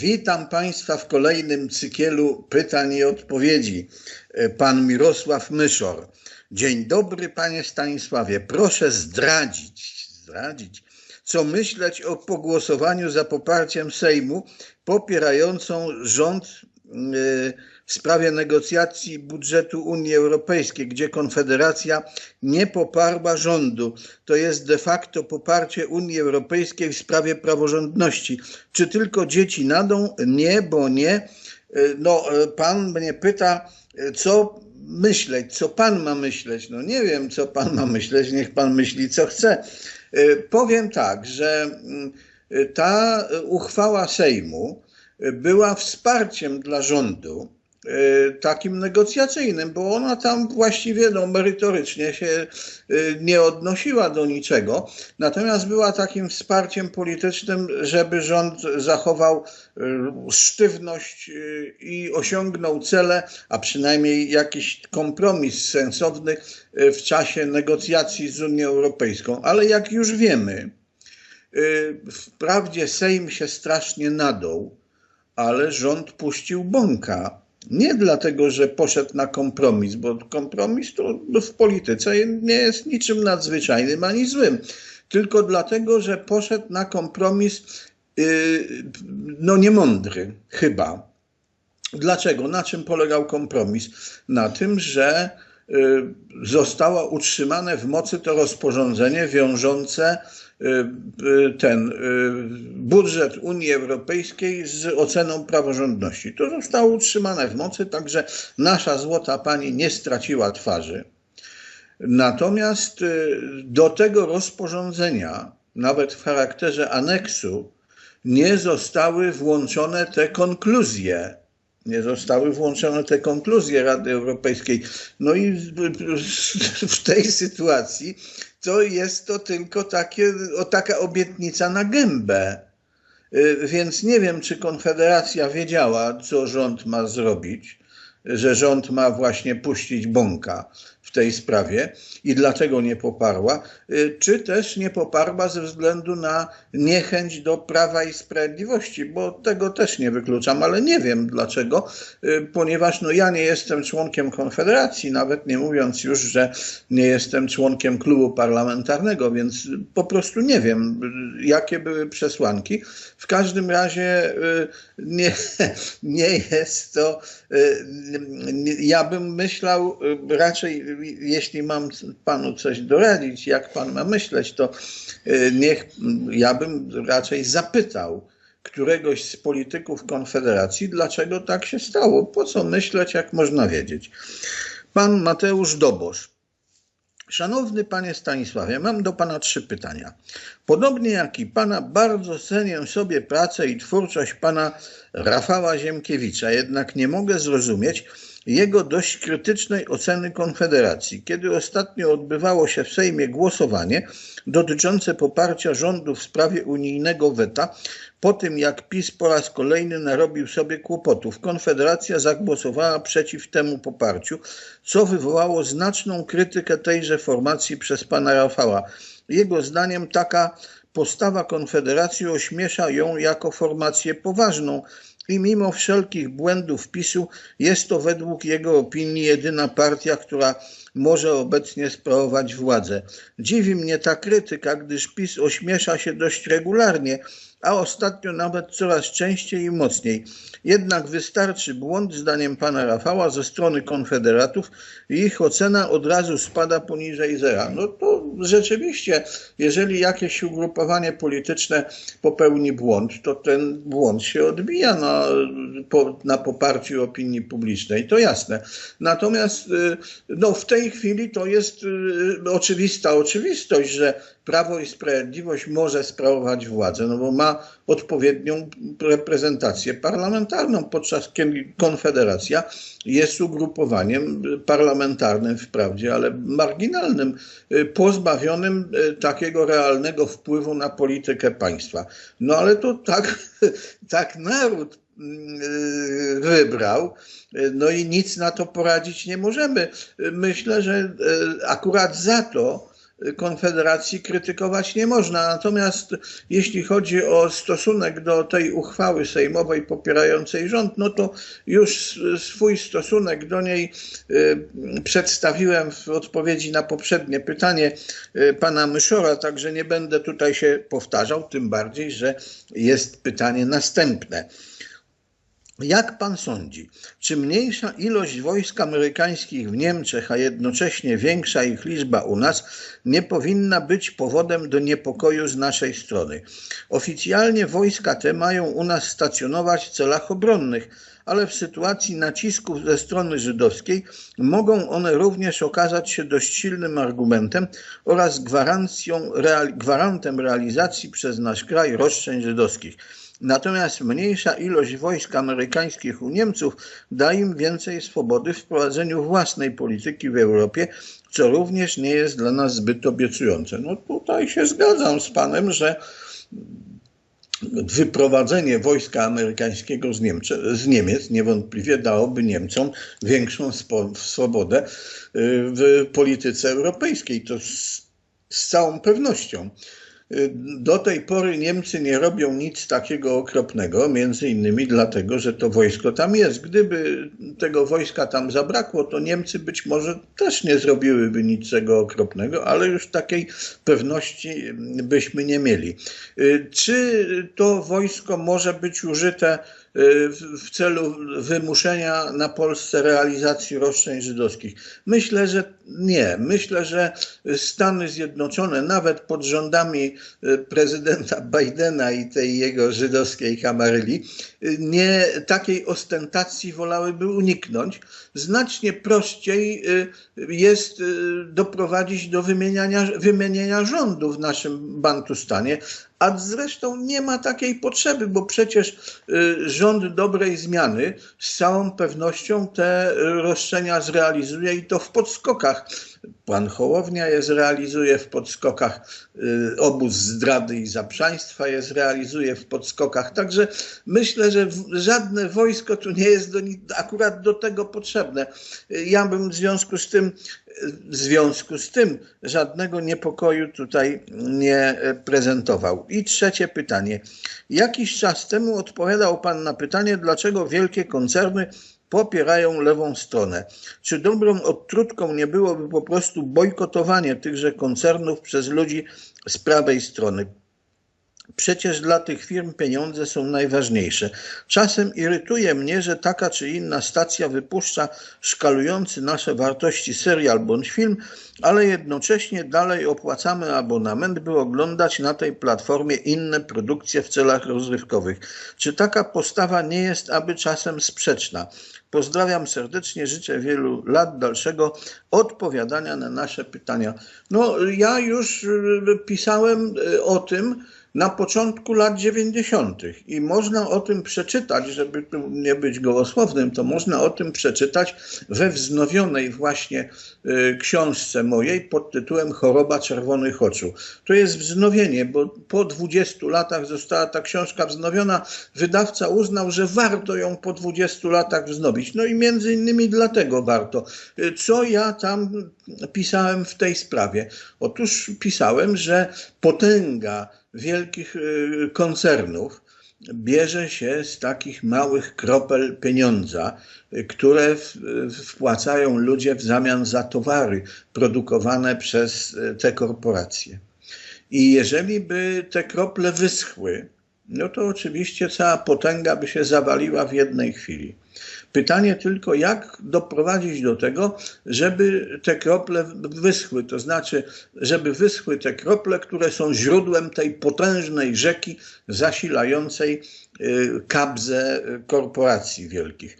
Witam Państwa w kolejnym cykielu pytań i odpowiedzi. Pan Mirosław Myszor. Dzień dobry, Panie Stanisławie. Proszę zdradzić, zdradzić, co myśleć o pogłosowaniu za poparciem Sejmu popierającą rząd yy, w sprawie negocjacji budżetu Unii Europejskiej, gdzie Konfederacja nie poparła rządu. To jest de facto poparcie Unii Europejskiej w sprawie praworządności. Czy tylko dzieci nadą? Nie, bo nie. Yy, No, yy, pan mnie pyta, yy, co myśleć, co pan ma myśleć. No nie wiem, co pan ma myśleć, niech pan myśli, co chce. Powiem tak, że mm, ta uchwała Sejmu była wsparciem dla rządu takim negocjacyjnym, bo ona tam właściwie no, merytorycznie się yy, nie odnosiła do niczego, natomiast była takim wsparciem politycznym, żeby rząd zachował yy, sztywność i osiągnął cele, a przynajmniej jakiś kompromis sensowny w czasie negocjacji z Unią Europejską. Ale jak już wiemy, wprawdzie Sejm się strasznie nadął, ale rząd puścił bąka. Nie dlatego, że poszedł na kompromis, bo kompromis to w polityce nie jest niczym nadzwyczajnym ani złym, tylko dlatego, że poszedł na kompromis yy, no niemądry chyba. Dlaczego? Na czym polegał kompromis? Na tym, że y, zostało utrzymane w mocy to rozporządzenie wiążące ten y, budżet Unii Europejskiej z oceną praworządności. To zostało utrzymane w mocy, także nasza złota pani nie straciła twarzy. Natomiast y, do tego rozporządzenia, nawet w charakterze aneksu, nie zostały włączone te konkluzje. Nie zostały włączone te konkluzje Rady Europejskiej. No i w- tej sytuacji to jest to tylko takie, o, taka obietnica na gębę. Y, Więc nie wiem, czy Konfederacja wiedziała, co rząd ma zrobić, że rząd ma właśnie puścić bąka w tej sprawie i dlatego nie poparła, y, czy też nie poparła ze względu na niechęć do prawa i sprawiedliwości, bo tego też nie wykluczam, ale nie wiem dlaczego, y, ponieważ no ja nie jestem członkiem Konfederacji, nawet nie mówiąc już, że nie jestem członkiem klubu parlamentarnego, więc po prostu nie wiem, y, jakie były przesłanki. W każdym razie nie, nie jest to. Ja bym myślał raczej, jeśli mam panu coś doradzić, jak pan ma myśleć, to y, niech ja bym raczej zapytał któregoś z polityków Konfederacji, dlaczego tak się stało. Po co myśleć, jak można wiedzieć. Pan Mateusz Dobosz. Szanowny panie Stanisławie, mam do pana trzy pytania. Podobnie jak i pana, bardzo cenię sobie pracę i twórczość pana Rafała Ziemkiewicza, jednak nie mogę zrozumieć jego dość krytycznej oceny Konfederacji. Kiedy ostatnio odbywało się w Sejmie głosowanie dotyczące poparcia rządu w sprawie unijnego weta, po tym jak PiS po raz kolejny narobił sobie kłopotów, Konfederacja zagłosowała przeciw temu poparciu, co wywołało znaczną krytykę tejże formacji przez pana Rafała. Jego zdaniem taka postawa Konfederacji ośmiesza ją jako formację poważną i mimo wszelkich błędów PiSu jest to według jego opinii jedyna partia, która może obecnie sprawować władzę. Dziwi mnie ta krytyka, gdyż PiS ośmiesza się dość regularnie, a ostatnio nawet coraz częściej i mocniej. Jednak wystarczy błąd, zdaniem pana Rafała, ze strony konfederatów i ich ocena od razu spada poniżej zera. No to rzeczywiście, jeżeli jakieś ugrupowanie polityczne popełni błąd, to ten błąd się odbija na, na poparciu opinii publicznej, to jasne. Natomiast y, no, w tej chwili to jest y, oczywista oczywistość, że Prawo i Sprawiedliwość może sprawować władzę, no bo ma odpowiednią reprezentację parlamentarną, podczas kiedy Konfederacja jest ugrupowaniem parlamentarnym wprawdzie, ale marginalnym, y, pozbawionym y, takiego realnego wpływu na politykę państwa. No ale to tak, tak naród y, wybrał, y, no i nic na to poradzić nie możemy. Y, Myślę, że y, akurat za to Konfederacji krytykować nie można. Natomiast jeśli chodzi o stosunek do tej uchwały sejmowej popierającej rząd, no to już swój stosunek do niej y, przedstawiłem w odpowiedzi na poprzednie pytanie y, pana Myszora, także nie będę tutaj się powtarzał, tym bardziej, że jest pytanie następne. Jak pan sądzi, czy mniejsza ilość wojsk amerykańskich w Niemczech, a jednocześnie większa ich liczba u nas, nie powinna być powodem do niepokoju z naszej strony? Oficjalnie wojska te mają u nas stacjonować w celach obronnych, ale w sytuacji nacisków ze strony żydowskiej mogą one również okazać się dość silnym argumentem oraz gwarancją, gwarantem realizacji przez nasz kraj roszczeń żydowskich. Natomiast mniejsza ilość wojsk amerykańskich u Niemców da im więcej swobody w prowadzeniu własnej polityki w Europie, co również nie jest dla nas zbyt obiecujące. No tutaj się zgadzam z panem, że wyprowadzenie wojska amerykańskiego z, Niemcze, z Niemiec niewątpliwie dałoby Niemcom większą swobodę y, w polityce europejskiej. To z, z całą pewnością. Do tej pory Niemcy nie robią nic takiego okropnego, między innymi dlatego, że to wojsko tam jest. Gdyby tego wojska tam zabrakło, to Niemcy być może też nie zrobiłyby niczego okropnego, ale już takiej pewności byśmy nie mieli. Czy to wojsko może być użyte w celu wymuszenia na Polsce realizacji roszczeń żydowskich? Myślę, że nie. Myślę, że Stany Zjednoczone, nawet pod rządami e, prezydenta Bidena i tej jego żydowskiej kamaryli, e, nie takiej ostentacji wolałyby uniknąć. Znacznie prościej jest doprowadzić do wymieniania, wymienienia rządu w naszym Bantustanie, a zresztą nie ma takiej potrzeby, bo przecież rząd dobrej zmiany z całą pewnością te roszczenia zrealizuje i to w podskokach Pan Hołownia je zrealizuje w podskokach, y, obóz zdrady i zaprzaństwa je zrealizuje w podskokach. Także myślę, że żadne wojsko tu nie jest do, akurat do tego potrzebne. Ja bym w związku z tym, w związku z tym żadnego niepokoju tutaj nie prezentował. I trzecie pytanie. Jakiś czas temu odpowiadał Pan na pytanie, dlaczego wielkie koncerny popierają lewą stronę. Czy dobrą odtrutką nie byłoby po prostu bojkotowanie tychże koncernów przez ludzi z prawej strony? Przecież dla tych firm pieniądze są najważniejsze. Czasem irytuje mnie, że taka czy inna stacja wypuszcza szkalujący nasze wartości serial bądź film, ale jednocześnie dalej opłacamy abonament, by oglądać na tej platformie inne produkcje w celach rozrywkowych. Czy taka postawa nie jest aby czasem sprzeczna? Pozdrawiam serdecznie, życzę wielu lat dalszego odpowiadania na nasze pytania. No, ja już y, pisałem y, o tym, na początku lat 90. i można o tym przeczytać, żeby tu nie być gołosłownym, to można o tym przeczytać we wznowionej właśnie y, książce mojej pod tytułem Choroba czerwonych oczu. To jest wznowienie, bo po 20 latach została ta książka wznowiona. Wydawca uznał, że warto ją po 20 latach wznowić. No i między innymi dlatego warto. Co ja tam pisałem w tej sprawie? Otóż pisałem, że potęga wielkich y, koncernów bierze się z takich małych kropel pieniądza, które wpłacają ludzie w zamian za towary produkowane przez y, te korporacje. I jeżeli by te krople wyschły, no to oczywiście cała potęga by się zawaliła w jednej chwili. Pytanie tylko, jak doprowadzić do tego, żeby te krople wyschły, to znaczy, żeby wyschły te krople, które są źródłem tej potężnej rzeki zasilającej y, kabzę korporacji wielkich.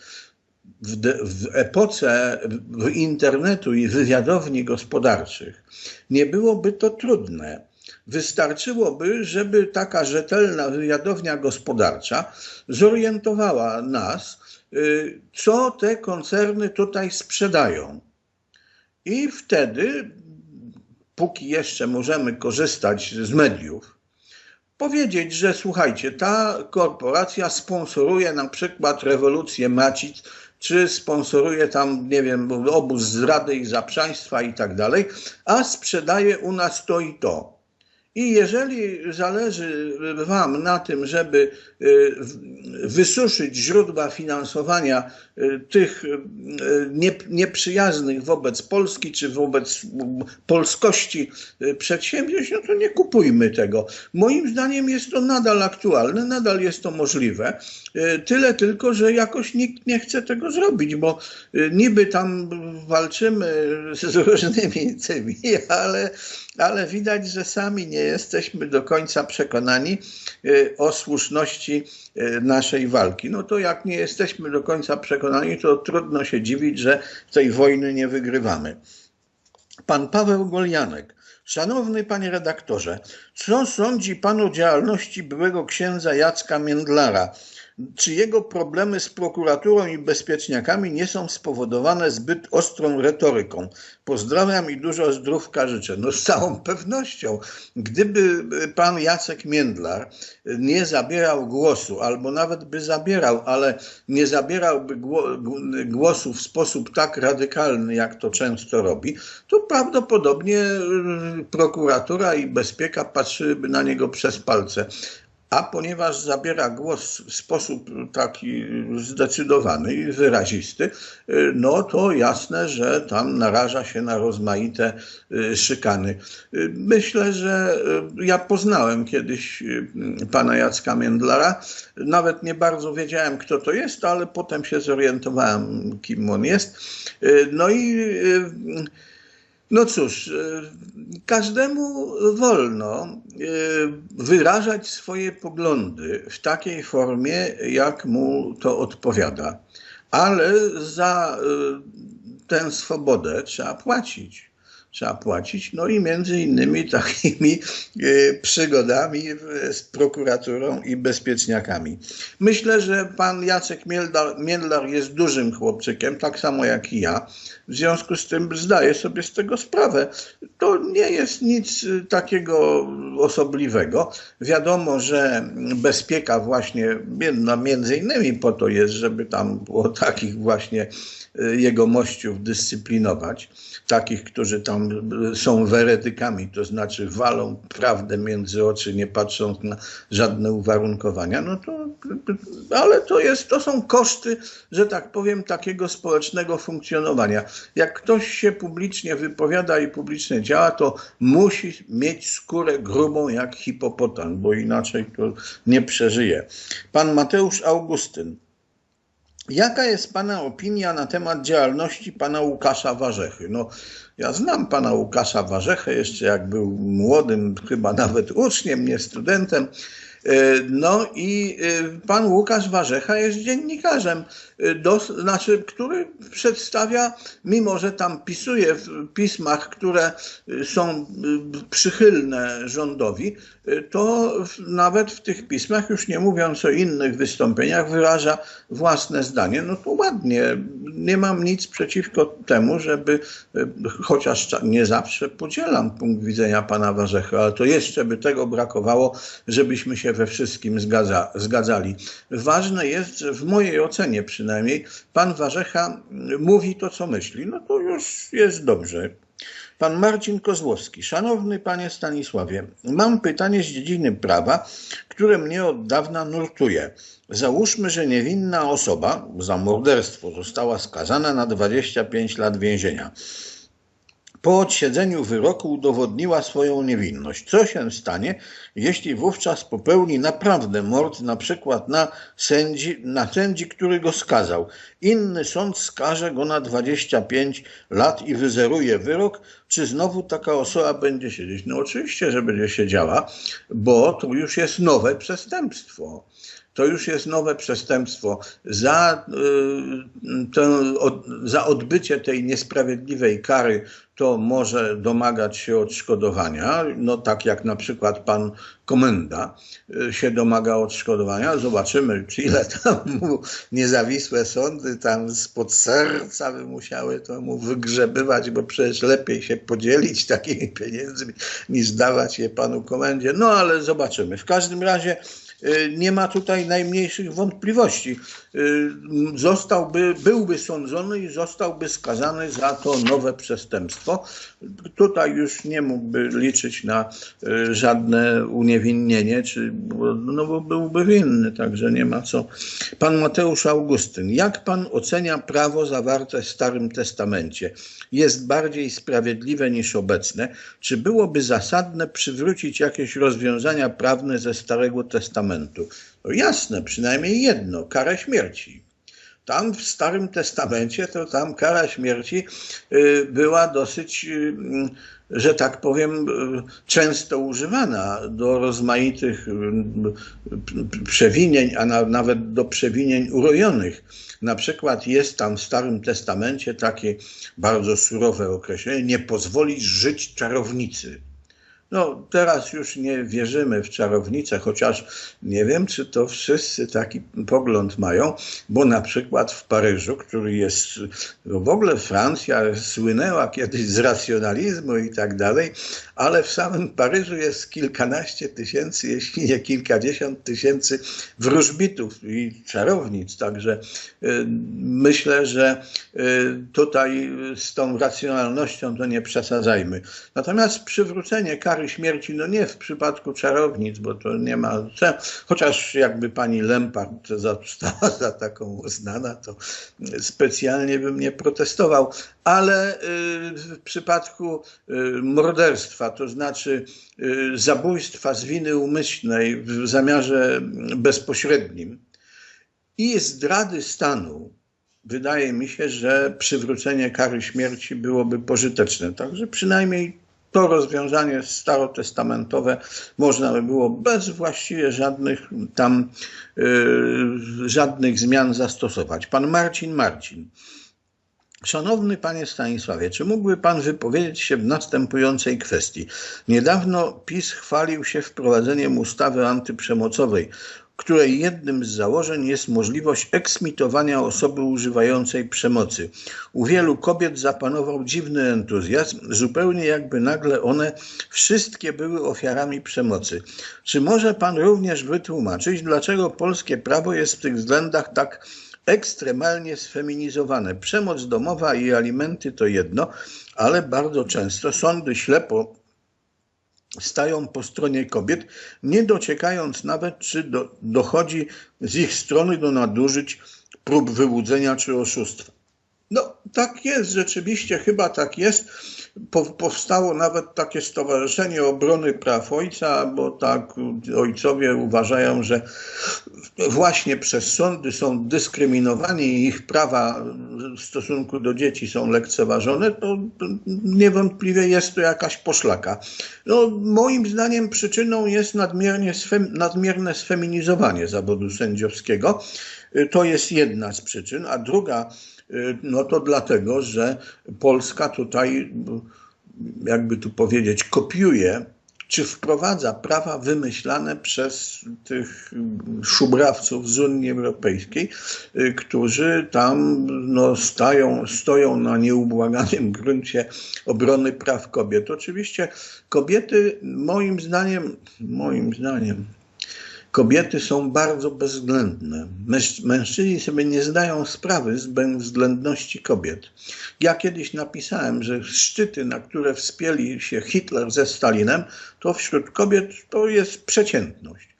W, w epoce w internetu i wywiadowni gospodarczych nie byłoby to trudne. Wystarczyłoby, żeby taka rzetelna wywiadownia gospodarcza zorientowała nas, Y, co te koncerny tutaj sprzedają. I wtedy, póki jeszcze możemy korzystać z mediów, powiedzieć, że słuchajcie, ta korporacja sponsoruje na przykład rewolucję macic czy sponsoruje tam, nie wiem, obóz zrady i zaprzaństwa i tak dalej, a sprzedaje u nas to i to. I jeżeli zależy Wam na tym, żeby y, wysuszyć źródła finansowania y, tych y, nieprzyjaznych wobec Polski czy wobec polskości przedsięwzięć, no to nie kupujmy tego. Moim zdaniem jest to nadal aktualne, nadal jest to możliwe. Tyle tylko, że jakoś nikt nie chce tego zrobić, bo niby tam walczymy z różnymi tymi, ale ale widać, że sami nie jesteśmy do końca przekonani y, o słuszności y, naszej walki. No to jak nie jesteśmy do końca przekonani, to trudno się dziwić, że tej wojny nie wygrywamy. Pan Paweł Golianek. Szanowny panie redaktorze, co sądzi pan o działalności byłego księdza Jacka Międlara? Czy jego problemy z prokuraturą i bezpieczniakami nie są spowodowane zbyt ostrą retoryką. Pozdrawiam i dużo zdrówka życzę. No z całą pewnością, gdyby pan Jacek Międlar nie zabierał głosu, albo nawet by zabierał, ale nie zabierałby głosu w sposób tak radykalny, jak to często robi, to prawdopodobnie y, prokuratura i bezpieka patrzyłyby na niego przez palce. A ponieważ zabiera głos w sposób taki zdecydowany i wyrazisty, no to jasne, że tam naraża się na rozmaite y, szykany. Y, myślę, że y, ja poznałem kiedyś pana Jacka Międlara. Nawet nie bardzo wiedziałem, kto to jest, ale potem się zorientowałem, kim on jest. No i no cóż, e, każdemu wolno e, wyrażać swoje poglądy w takiej formie, jak mu to odpowiada, ale za e, tę swobodę trzeba płacić trzeba płacić. No i między innymi takimi e, przygodami z prokuraturą i bezpieczniakami. Myślę, że pan Jacek Międlar jest dużym chłopczykiem, tak samo jak i ja. W związku z tym zdaję sobie z tego sprawę. To nie jest nic takiego osobliwego. Wiadomo, że bezpieka właśnie, no między innymi po to jest, żeby tam było takich właśnie e, jego mościów dyscyplinować takich, którzy tam są weretykami, to znaczy walą prawdę między oczy, nie patrząc na żadne uwarunkowania, no to, ale to jest, to są koszty, że tak powiem, takiego społecznego funkcjonowania. Jak ktoś się publicznie wypowiada i publicznie działa, to musi mieć skórę grubą jak hipopotam, bo inaczej to nie przeżyje. Pan Mateusz Augustyn. Jaka jest Pana opinia na temat działalności Pana Łukasza Warzechy? No, ja znam Pana Łukasza Warzechę jeszcze jak był młodym, chyba nawet uczniem, nie studentem. E, no i e, pan Łukasz Warzecha jest dziennikarzem, e, do, znaczy, który przedstawia, mimo że tam pisuje w pismach, które są przychylne rządowi, to nawet w tych pismach, już nie mówiąc o innych wystąpieniach, wyraża własne zdanie. No to ładnie. Nie mam nic przeciwko temu, żeby, chociaż nie zawsze podzielam punkt widzenia pana Warzechy, ale to jeszcze by tego brakowało, żebyśmy się we wszystkim zgadza, zgadzali. Ważne jest, że w mojej ocenie przynajmniej pan Warzecha mówi to, co myśli. No to już jest dobrze. Pan Marcin Kozłowski. Szanowny panie Stanisławie, mam pytanie z dziedziny prawa, które mnie od dawna nurtuje. Załóżmy, że niewinna osoba za morderstwo została skazana na 25 lat więzienia po odsiedzeniu wyroku udowodniła swoją niewinność. Co się stanie, jeśli wówczas popełni naprawdę mord, na przykład na sędzi, na sędzi, który go skazał? Inny sąd skaże go na 25 lat i wyzeruje wyrok, czy znowu taka osoba będzie siedzieć? No oczywiście, że będzie siedziała, bo to już jest nowe przestępstwo to już jest nowe przestępstwo. Za, y, tę, za odbycie tej niesprawiedliwej kary to może domagać się odszkodowania, no tak jak na przykład pan komenda y, się domaga odszkodowania. Zobaczymy, czy ile tam mu niezawisłe sądy tam spod serca by musiały to mu wygrzebywać, bo przecież lepiej się podzielić takimi pieniędzmi niż dawać je panu komendzie. No ale zobaczymy. W każdym razie nie ma tutaj najmniejszych wątpliwości. Y, Zostałby, byłby sądzony i zostałby skazany za to nowe przestępstwo. Tutaj już nie mógłby liczyć na y, żadne uniewinnienie, czy, no bo byłby winny, także nie ma co. Pan Mateusz Augustyn, jak pan ocenia prawo zawarte w Starym Testamencie? Jest bardziej sprawiedliwe niż obecne? Czy byłoby zasadne przywrócić jakieś rozwiązania prawne ze Starego Testamentu? No jasne, przynajmniej jedno, karę śmierci. Tam w Starym Testamencie to tam kara śmierci y, była dosyć, y, że tak powiem, y, często używana do rozmaitych y, przewinień, a na, nawet do przewinień urojonych. Na przykład jest tam w Starym Testamencie takie bardzo surowe określenie: nie pozwolić żyć czarownicy. No, teraz już nie wierzymy w czarownicę, chociaż nie wiem, czy to wszyscy taki pogląd mają, bo na przykład w Paryżu, który jest, no w ogóle Francja słynęła kiedyś z racjonalizmu i tak dalej, ale w samym Paryżu jest kilkanaście tysięcy, jeśli nie kilkadziesiąt tysięcy wróżbitów i czarownic, także y, myślę, że y, tutaj z tą racjonalnością to nie przesadzajmy. Natomiast przywrócenie kary śmierci, no nie w przypadku czarownic, bo to nie ma, chociaż jakby pani Lempart została za taką uznana, to specjalnie bym nie protestował, ale y, w przypadku y, morderstwa, to znaczy y, zabójstwa z winy umyślnej w zamiarze bezpośrednim i zdrady stanu, wydaje mi się, że przywrócenie kary śmierci byłoby pożyteczne. Także przynajmniej to rozwiązanie starotestamentowe można by było bez właściwie żadnych tam y, żadnych zmian zastosować. Pan Marcin Marcin. Szanowny panie Stanisławie, czy mógłby pan wypowiedzieć się w następującej kwestii? Niedawno PiS chwalił się wprowadzeniem ustawy antyprzemocowej, której jednym z założeń jest możliwość eksmitowania osoby używającej przemocy. U wielu kobiet zapanował dziwny entuzjazm, zupełnie jakby nagle one wszystkie były ofiarami przemocy. Czy może pan również wytłumaczyć, dlaczego polskie prawo jest w tych względach tak ekstremalnie sfeminizowane? Przemoc domowa i alimenty to jedno, ale bardzo często sądy ślepo stają po stronie kobiet, nie dociekając nawet, czy do, dochodzi z ich strony do nadużyć, prób wyłudzenia czy oszustwa. No, tak jest, rzeczywiście, chyba tak jest. Po, powstało nawet takie Stowarzyszenie Obrony Praw Ojca, bo tak ojcowie uważają, że właśnie przez sądy są dyskryminowani i ich prawa w stosunku do dzieci są lekceważone, to niewątpliwie jest to jakaś poszlaka. No, moim zdaniem przyczyną jest nadmiernie sfem, nadmierne sfeminizowanie zawodu sędziowskiego. To jest jedna z przyczyn, a druga no to dlatego, że Polska tutaj, jakby tu powiedzieć, kopiuje czy wprowadza prawa wymyślane przez tych szubrawców z Unii Europejskiej, którzy tam no, stają, stoją na nieubłaganym gruncie obrony praw kobiet. Oczywiście kobiety, moim zdaniem, moim zdaniem, Kobiety są bardzo bezwzględne. Mężczyźni sobie nie zdają sprawy z bezwzględności kobiet. Ja kiedyś napisałem, że szczyty, na które wspięli się Hitler ze Stalinem, to wśród kobiet to jest przeciętność.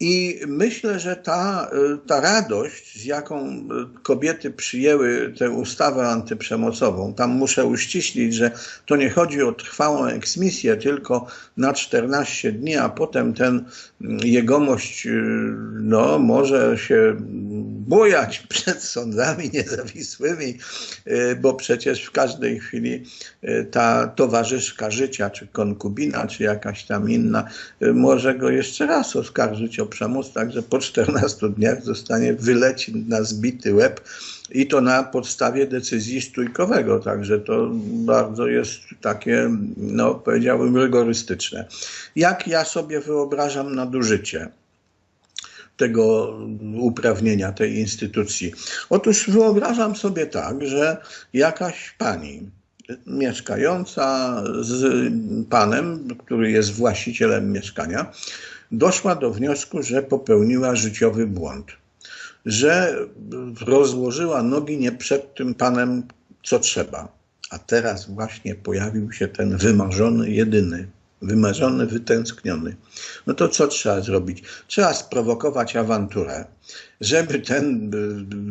I myślę, że ta, ta radość, z jaką kobiety przyjęły tę ustawę antyprzemocową, tam muszę uściślić, że to nie chodzi o trwałą eksmisję, tylko na 14 dni, a potem ten jegomość no, może się bujać przed sądami niezawisłymi, bo przecież w każdej chwili ta towarzyszka życia, czy konkubina, czy jakaś tam inna, może go jeszcze raz oskarżyć o przemoc, także po 14 dniach zostanie wyleci na zbity łeb i to na podstawie decyzji stójkowego, także to bardzo jest takie, no powiedziałbym, rygorystyczne. Jak ja sobie wyobrażam nadużycie? Tego uprawnienia tej instytucji. Otóż wyobrażam sobie tak, że jakaś pani mieszkająca z panem, który jest właścicielem mieszkania, doszła do wniosku, że popełniła życiowy błąd, że rozłożyła nogi nie przed tym panem, co trzeba. A teraz właśnie pojawił się ten wymarzony, jedyny, wymarzony, wytęskniony. No to co trzeba zrobić? Trzeba sprowokować awanturę, żeby ten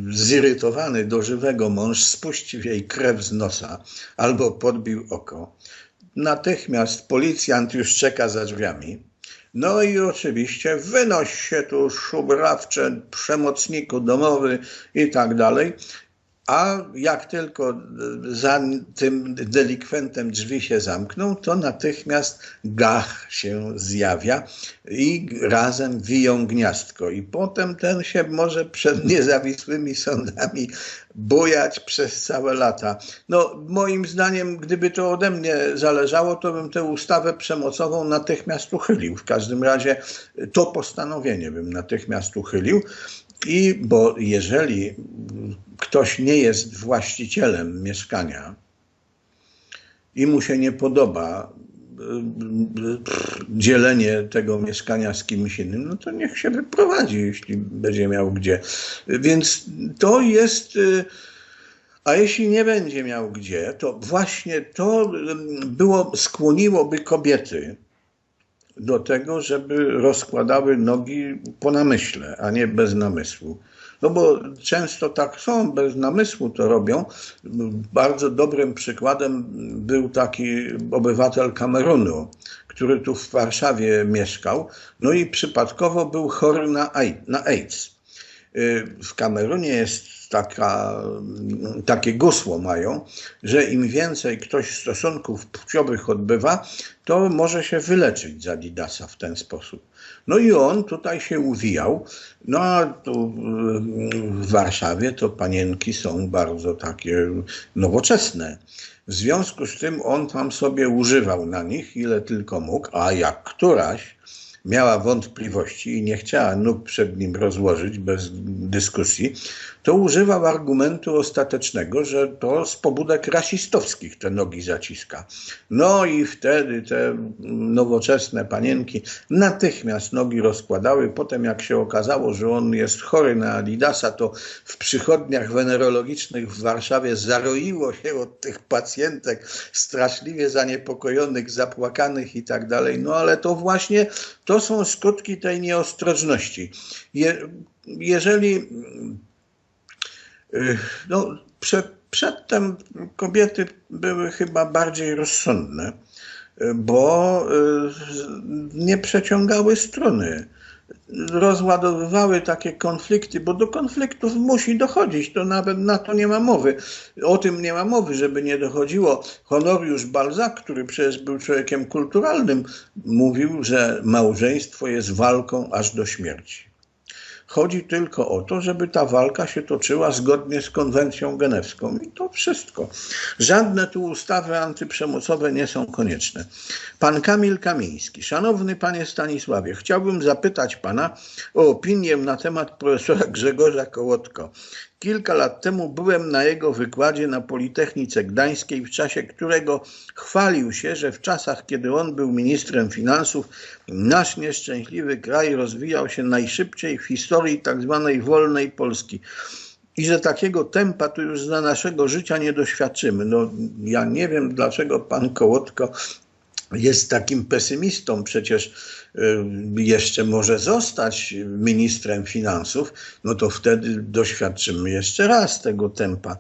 y, zirytowany do żywego mąż spuścił jej krew z nosa albo podbił oko. Natychmiast policjant już czeka za drzwiami. No i oczywiście wynoś się tu szubrawcze, przemocniku domowy i tak dalej. A jak tylko za tym delikwentem drzwi się zamkną, to natychmiast gach się zjawia i razem wiją gniazdko. I potem ten się może przed niezawisłymi sądami bujać przez całe lata. No, moim zdaniem, gdyby to ode mnie zależało, to bym tę ustawę przemocową natychmiast uchylił. W każdym razie to postanowienie bym natychmiast uchylił. I bo jeżeli ktoś nie jest właścicielem mieszkania i mu się nie podoba dzielenie tego mieszkania z kimś innym, no to niech się wyprowadzi, jeśli będzie miał gdzie. Więc to jest. A jeśli nie będzie miał gdzie, to właśnie to było, skłoniłoby kobiety do tego, żeby rozkładały nogi po namyśle, a nie bez namysłu. No bo często tak są, bez namysłu to robią. Bardzo dobrym przykładem był taki obywatel Kamerunu, który tu w Warszawie mieszkał, no i przypadkowo był chory na AIDS. W Kamerunie jest taka, takie gusło mają, że im więcej ktoś stosunków płciowych odbywa, to może się wyleczyć z Adidasa w ten sposób. No i on tutaj się uwijał. No a tu w Warszawie to panienki są bardzo takie nowoczesne. W związku z tym on tam sobie używał na nich ile tylko mógł, a jak któraś miała wątpliwości i nie chciała nóg przed nim rozłożyć bez dyskusji, to używał argumentu ostatecznego, że to z pobudek rasistowskich te nogi zaciska. No i wtedy te nowoczesne panienki natychmiast nogi rozkładały. Potem jak się okazało, że on jest chory na Adidasa, to w przychodniach wenerologicznych w Warszawie zaroiło się od tych pacjentek straszliwie zaniepokojonych, zapłakanych i tak dalej. No ale to właśnie to są skutki tej nieostrożności. Je, jeżeli no, przed, przedtem kobiety były chyba bardziej rozsądne, bo y, nie przeciągały strony. Rozładowywały takie konflikty, bo do konfliktów musi dochodzić, to nawet na to nie ma mowy. O tym nie ma mowy, żeby nie dochodziło. Honoriusz Balzac, który przecież był człowiekiem kulturalnym, mówił, że małżeństwo jest walką aż do śmierci. Chodzi tylko o to, żeby ta walka się toczyła zgodnie z konwencją genewską. I to wszystko. Żadne tu ustawy antyprzemocowe nie są konieczne. Pan Kamil Kamiński. Szanowny panie Stanisławie, chciałbym zapytać pana o opinię na temat profesora Grzegorza Kołotko. Kilka lat temu byłem na jego wykładzie na Politechnice Gdańskiej, w czasie którego chwalił się, że w czasach, kiedy on był ministrem finansów, nasz nieszczęśliwy kraj rozwijał się najszybciej w historii tzw. Tak wolnej Polski i że takiego tempa tu już za naszego życia nie doświadczymy. No, ja nie wiem, dlaczego pan Kołotko jest takim pesymistą. Przecież jeszcze może zostać ministrem finansów, no to wtedy doświadczymy jeszcze raz tego tempa.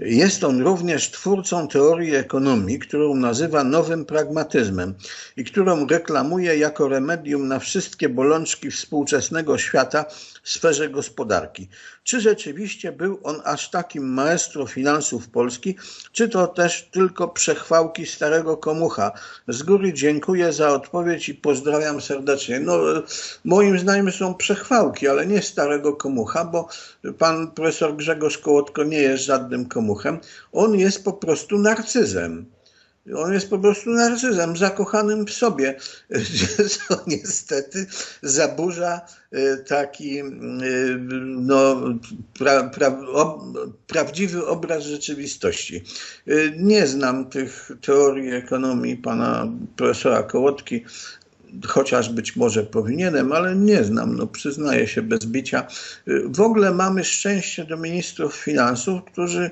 Jest on również twórcą teorii ekonomii, którą nazywa nowym pragmatyzmem i którą reklamuje jako remedium na wszystkie bolączki współczesnego świata w sferze gospodarki. Czy rzeczywiście był on aż takim maestro finansów Polski, czy to też tylko przechwałki starego komucha? Z góry dziękuję za odpowiedź i pozdrawiam serdecznie. No, moim zdaniem są przechwałki, ale nie starego komucha, bo pan profesor Grzegorz Kołotko nie jest żadnym komuchem. On jest po prostu narcyzem. On jest po prostu narcyzem, zakochanym w sobie, co niestety zaburza e, taki e, no, pra, pra, ob, prawdziwy obraz rzeczywistości. E, nie znam tych teorii ekonomii pana profesora Kołotki, chociaż być może powinienem, ale nie znam, no przyznaję się bez bicia. W ogóle mamy szczęście do ministrów finansów, którzy,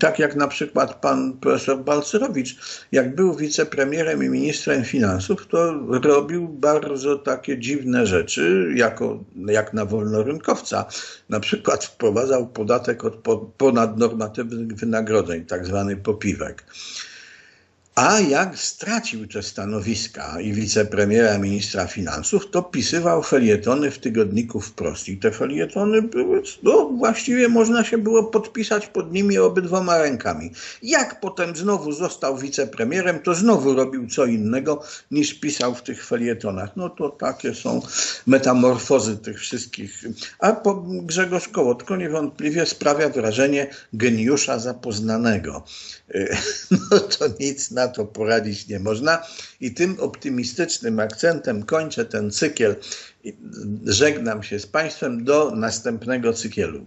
tak jak na przykład pan profesor Balcerowicz, jak był wicepremierem i ministrem finansów, to robił bardzo takie dziwne rzeczy, jako, jak na wolnorynkowca. Na przykład wprowadzał podatek od po- ponadnormatywnych wynagrodzeń, tak zwany popiwek. A jak stracił te stanowiska i wicepremiera, ministra finansów, to pisywał felietony w tygodniku wprost. I te felietony były, no właściwie można się było podpisać pod nimi obydwoma rękami. Jak potem znowu został wicepremierem, to znowu robił co innego niż pisał w tych felietonach. No to takie są metamorfozy tych wszystkich. A po Grzegorz Kołotko niewątpliwie sprawia wrażenie geniusza zapoznanego. No to nic na to poradzić nie można. I tym optymistycznym akcentem kończę ten cykiel. Żegnam się z Państwem do następnego cykielu.